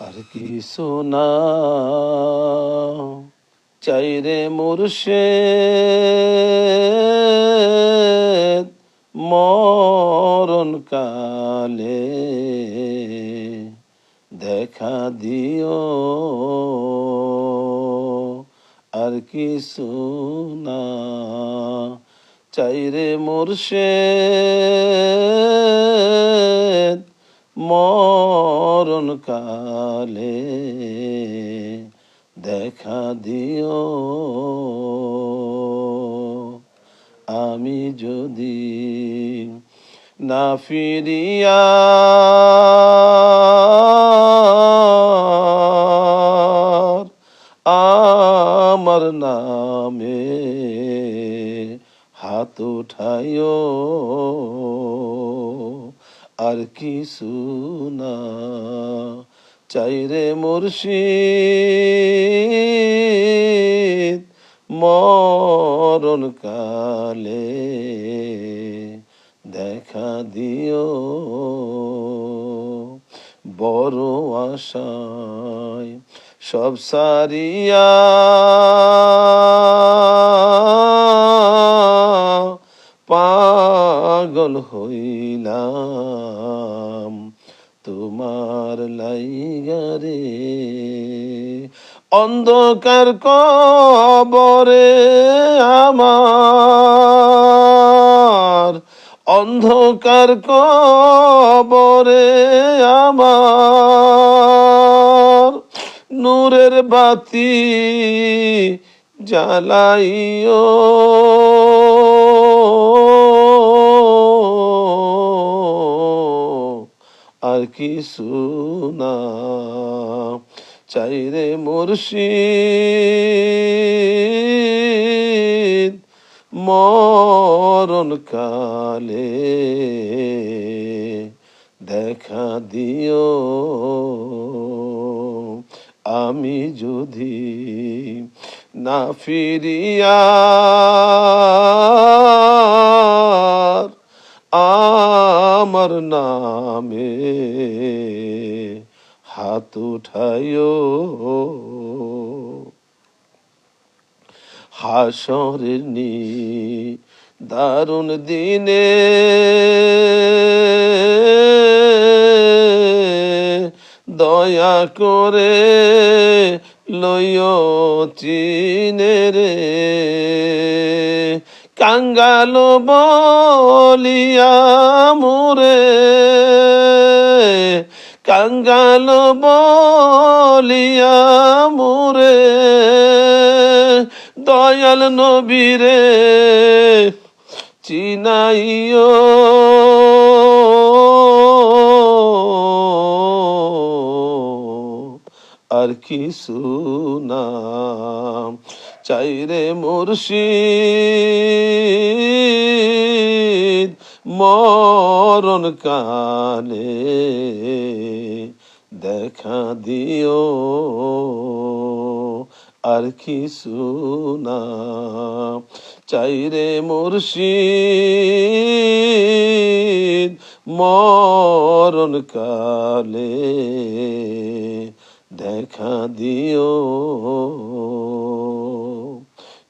আর কি সোনা চাইরে মুর্শে মরণ কালে দেখা দিও। আর কি সোনা চাইরে মুর্শে মরণ কালে দেখা দিও। আমি যদি না ফিরিয়া আমার নামে হাত উঠাইও। আর কিছু না। চাইরে মুর্শিদ মরণ কালে দেখা দিও। বড় আশায় সব সারিয়া পাগল হইলাম তোমার লাইগারে অন্ধকার কবরে আমার অন্ধকার কবরে আমার নূরের বাতি জ্বালাইও। আর কি সুনা চাইরে মুর্শিদ মরণ কালে দেখা দিও। আমি যদি না ফিরিয়া আমার নামে হাত উঠাইও। হাসরের নি দারুণ দিনে দয়া করে লইও চিনে রে। কাঙ্গাল বলিয়া মোরে। কাঙ্গাল বলিয়া মোরে। দয়াল নবীরে চিনাইও। আর কি সুনাম চাইরে মুর্শিদ মরণ কালে দেখা দিও। আর কি সুনা চাইরে মুর্শিদ মরণ কালে দেখা দিও।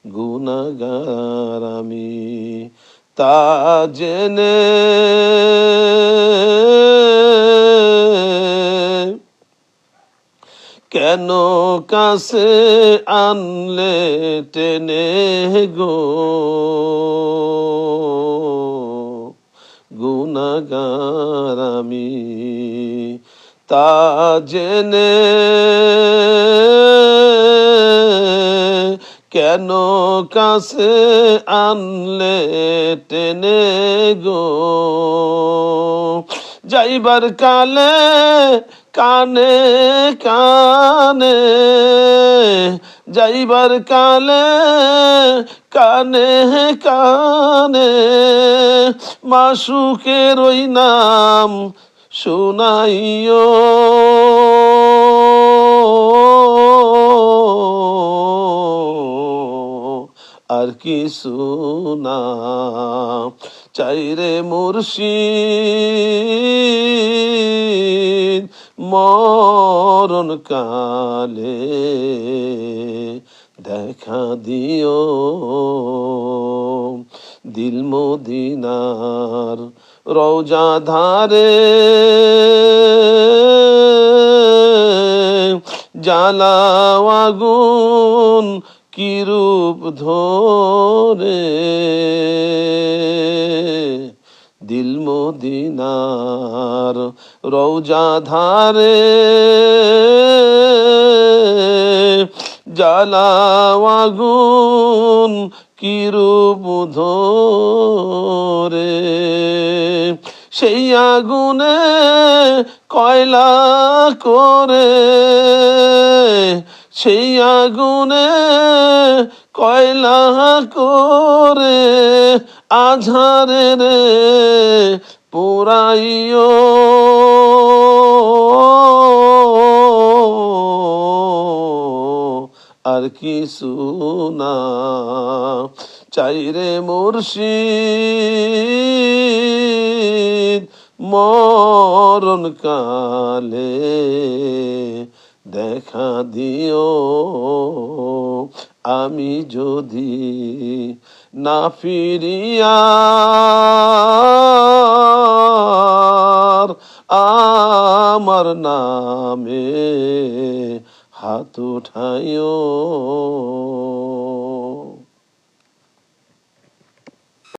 গুনাগার আমি তা জেনে কেন কাছে আনলে টেনে গো? গুনাগার আমি তা জেনে কেন কাছে আনলে টেনে গো? যাইবার কালে কানে কানে, যাইবার কালে কানে কানে, মাসুকের ওই নাম শুনাইও। আর কি সুনা চাইরে মুর্শিদ মরণ কালে দেখা দিও। দিল মদিনার রওজা ধারে। জ্বালাও আগুন কি রূপ ধরে। দিল মদিনার রওজা ধারে। জ্বালাও আগুন কি রূপ ধরে। সেই আগুনে কয়লা করে সেই আগুনে কয়লা করে আঝারে রে পুরাইও আর কিছু না। চাইরে মুর্শিদ, মরণ কালে দেখা দিও। আমি যদি না ফিরিয়া আমার নামে হাত উঠাইও